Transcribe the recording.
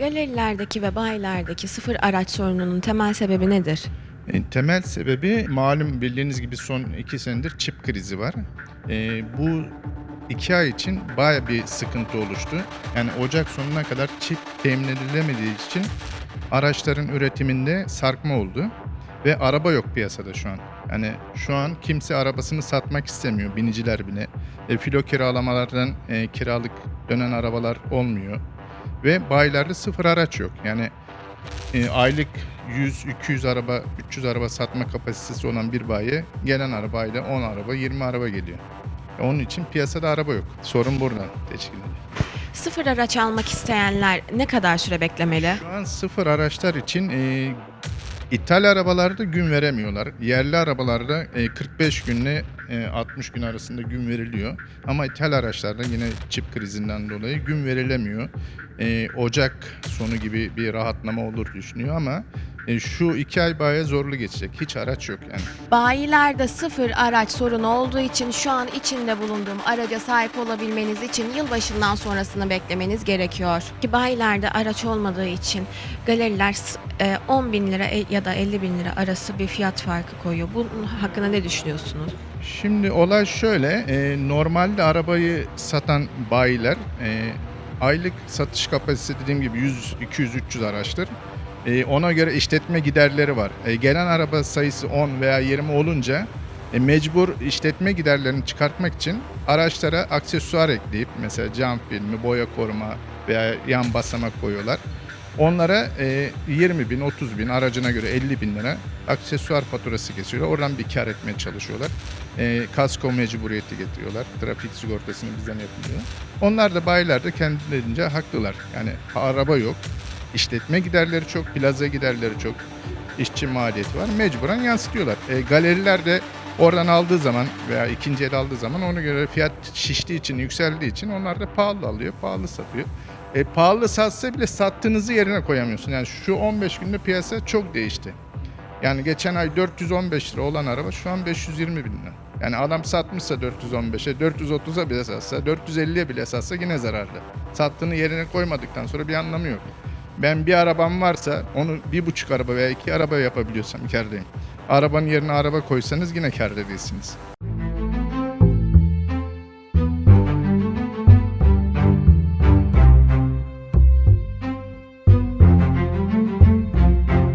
Galerilerdeki ve bayilerdeki sıfır araç sorununun temel sebebi nedir? E, Temel sebebi malum bildiğiniz gibi son iki senedir çip krizi var. E, bu iki ay için baya bir sıkıntı oluştu. Yani Ocak sonuna kadar çip temin edilemediği için araçların üretiminde sarkma oldu. Ve araba yok piyasada şu an. Yani şu an kimse arabasını satmak istemiyor, biniciler bile. E, filo kiralamalardan e, kiralık dönen arabalar olmuyor. Ve bayilerde sıfır araç yok. Yani e, aylık 100-200 araba, 300 araba satma kapasitesi olan bir bayiye gelen arabayla 10 araba, 20 araba geliyor. E, Onun için piyasada araba yok. Sorun buradan teşkil. Sıfır araç almak isteyenler ne kadar süre beklemeli? Şu an sıfır araçlar için e, ithal arabalarda gün veremiyorlar. Yerli arabalarda e, 45 günle e, 60 gün arasında gün veriliyor. Ama ithal araçlarda yine çip krizinden dolayı gün verilemiyor. E, Ocak sonu gibi bir rahatlama olur düşünüyor ama e, şu iki ay bayağı zorlu geçecek. Hiç araç yok yani. Bayilerde sıfır araç sorunu olduğu için şu an içinde bulunduğum araca sahip olabilmeniz için yılbaşından sonrasını beklemeniz gerekiyor. Ki bayilerde araç olmadığı için galeriler s- e, 10 bin lira e- ya da 50 bin lira arası bir fiyat farkı koyuyor. Bunun hakkında ne düşünüyorsunuz? Şimdi olay şöyle, e, normalde arabayı satan bayiler e, aylık satış kapasitesi dediğim gibi 100, 200, 300 araçtır. E, ona göre işletme giderleri var. E, gelen araba sayısı 10 veya 20 olunca e, mecbur işletme giderlerini çıkartmak için araçlara aksesuar ekleyip mesela cam filmi, boya koruma veya yan basamak koyuyorlar. Onlara e, 20 bin, 30 bin aracına göre 50 bin lira aksesuar faturası kesiyorlar. Oradan bir kar etmeye çalışıyorlar. E, kasko mecburiyeti getiriyorlar. Trafik sigortasını bizden yapılıyor. Onlar da bayiler de kendilerince haklılar. Yani araba yok. İşletme giderleri çok, plaza giderleri çok, işçi maliyeti var. Mecburen yansıtıyorlar. E, galeriler de oradan aldığı zaman veya ikinci el aldığı zaman ona göre fiyat şiştiği için, yükseldiği için onlar da pahalı alıyor, pahalı satıyor. E, pahalı satsa bile sattığınızı yerine koyamıyorsun. Yani şu 15 günde piyasa çok değişti. Yani geçen ay 415 lira olan araba şu an 520 bin lira. Yani adam satmışsa 415'e, 430'a bile satsa, 450'ye bile satsa yine zararlı. Sattığını yerine koymadıktan sonra bir anlamı yok. Ben bir arabam varsa onu bir buçuk araba veya iki araba yapabiliyorsam kârdayım. Arabanın yerine araba koysanız yine kârda değilsiniz.